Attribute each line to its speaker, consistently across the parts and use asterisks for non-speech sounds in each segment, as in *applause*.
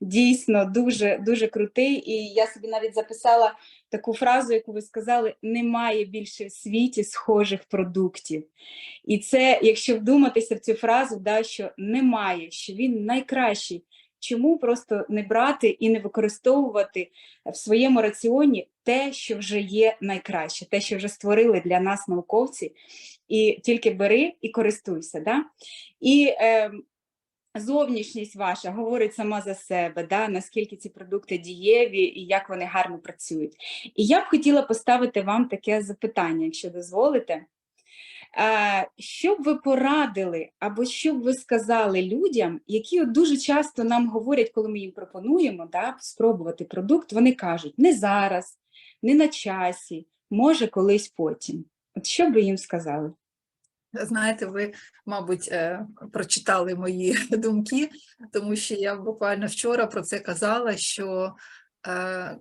Speaker 1: дійсно дуже дуже крутий. І я собі навіть записала таку фразу, яку ви сказали: немає більше в світі схожих продуктів. І це, якщо вдуматися в цю фразу, да, що немає, що він найкращий. Чому просто не брати і не використовувати в своєму раціоні те, що вже є найкраще, те, що вже створили для нас науковці, і тільки бери і користуйся. Да? І е, зовнішність ваша говорить сама за себе, да? наскільки ці продукти дієві і як вони гарно працюють. І я б хотіла поставити вам таке запитання, якщо дозволите. Що б ви порадили, або що б ви сказали людям, які от дуже часто нам говорять, коли ми їм пропонуємо да, спробувати продукт, вони кажуть не зараз, не на часі, може колись потім. От що б ви їм сказали?
Speaker 2: Знаєте, ви, мабуть, е, прочитали мої *laughs* думки, тому що я буквально вчора про це казала, що е,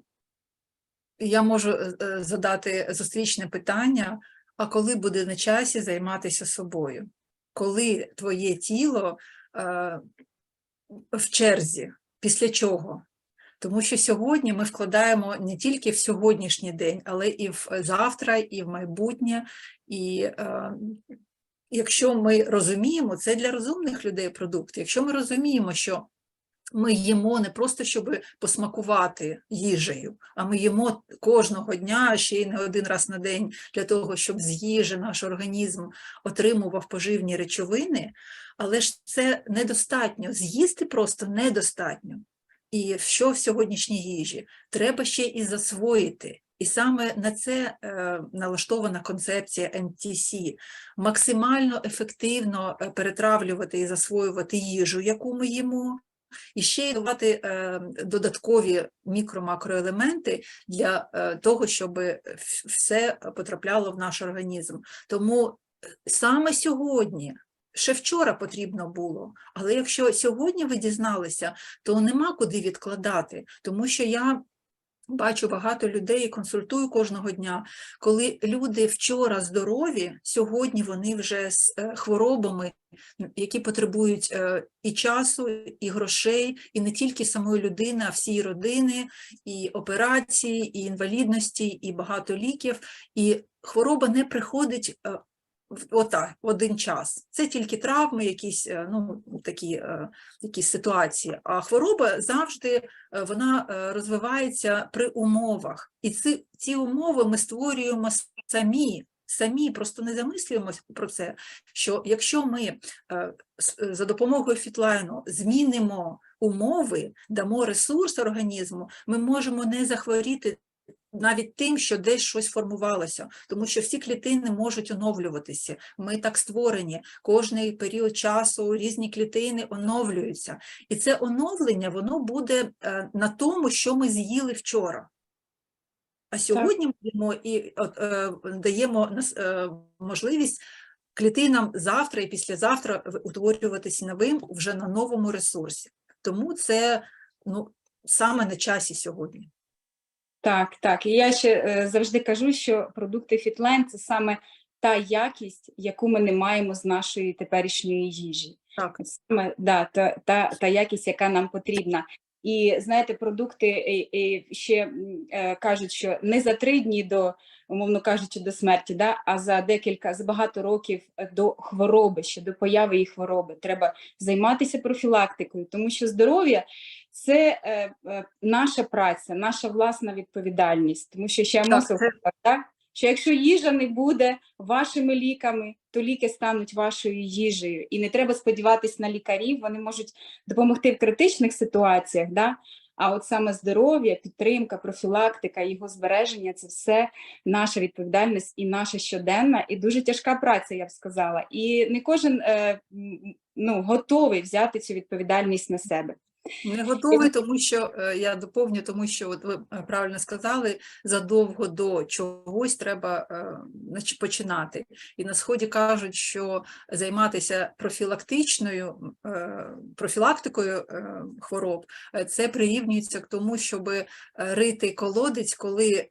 Speaker 2: я можу е, задати зустрічне питання, а коли буде на часі займатися собою? Коли твоє тіло в черзі, після чого? Тому що сьогодні ми вкладаємо не тільки в сьогоднішній день, але і в завтра, і в майбутнє. І е, якщо ми розуміємо, це для розумних людей продукт. Якщо ми розуміємо, що ми їмо не просто щоб посмакувати їжею, а ми їмо кожного дня, ще й не один раз на день, для того, щоб з їжі наш організм отримував поживні речовини, але ж це недостатньо. З'їсти просто недостатньо. І що в сьогоднішній їжі? Треба ще і засвоїти. І саме на це е, налаштована концепція MTC – максимально ефективно е, перетравлювати і засвоювати їжу, яку ми їмо, і ще й давати е, додаткові мікро-макроелементи для того, щоб все потрапляло в наш організм. Тому саме сьогодні. Ще вчора потрібно було, але якщо сьогодні ви дізналися, то нема куди відкладати, тому що я бачу багато людей консультую кожного дня, коли люди вчора здорові, сьогодні вони вже з е, хворобами, які потребують е, і часу, і грошей, і не тільки самої людини, а всієї родини, і операції, і інвалідності, і багато ліків. І хвороба не приходить е, Ота, один час. Це тільки травми, якісь е, ну, такі, е, якісь ситуації. А хвороба завжди е, вона е, розвивається при умовах. І ці, ці умови ми створюємо самі. Самі просто не замислюємося про це, що якщо ми е, е, за допомогою фітлайну змінимо умови, дамо ресурс організму, ми можемо не захворіти навіть тим, що десь щось формувалося, тому що всі клітини можуть оновлюватися. Ми так створені. Кожний період часу різні клітини оновлюються. І це оновлення воно буде е, на тому, що ми з'їли вчора. А сьогодні ми їмо і от, е, даємо е, можливість клітинам завтра і післязавтра утворюватися новим вже на новому ресурсі. Тому це ну, саме на часі сьогодні.
Speaker 1: Так, так. І я ще е, завжди кажу, що продукти Fitline – це саме та якість, яку ми не маємо з нашої теперішньої їжі.
Speaker 2: Так.
Speaker 1: Саме да, та, та, та якість, яка нам потрібна. І знаєте, продукти і, і ще е, кажуть, що не за три дні до, умовно кажучи, до смерті, да, а за декілька, за багато років до хвороби, ще до появи її хвороби. Треба займатися профілактикою, тому що здоров'я це е, е, наша праця, наша власна відповідальність. Тому що ще мусив так? що якщо їжа не буде вашими ліками, то ліки стануть вашою їжею. І не треба сподіватися на лікарів, вони можуть допомогти в критичних ситуаціях. Да? А от саме здоров'я, підтримка, профілактика, його збереження це все наша відповідальність і наша щоденна, і дуже тяжка праця, я б сказала. І не кожен е, ну, готовий взяти цю відповідальність на себе.
Speaker 2: Не готовий, тому що е, я доповню, тому що от ви е, правильно сказали, задовго до чогось треба е, починати. І на сході кажуть, що займатися профілактичною профілактикою хвороб це прирівнюється к тому, щоб рити колодець, коли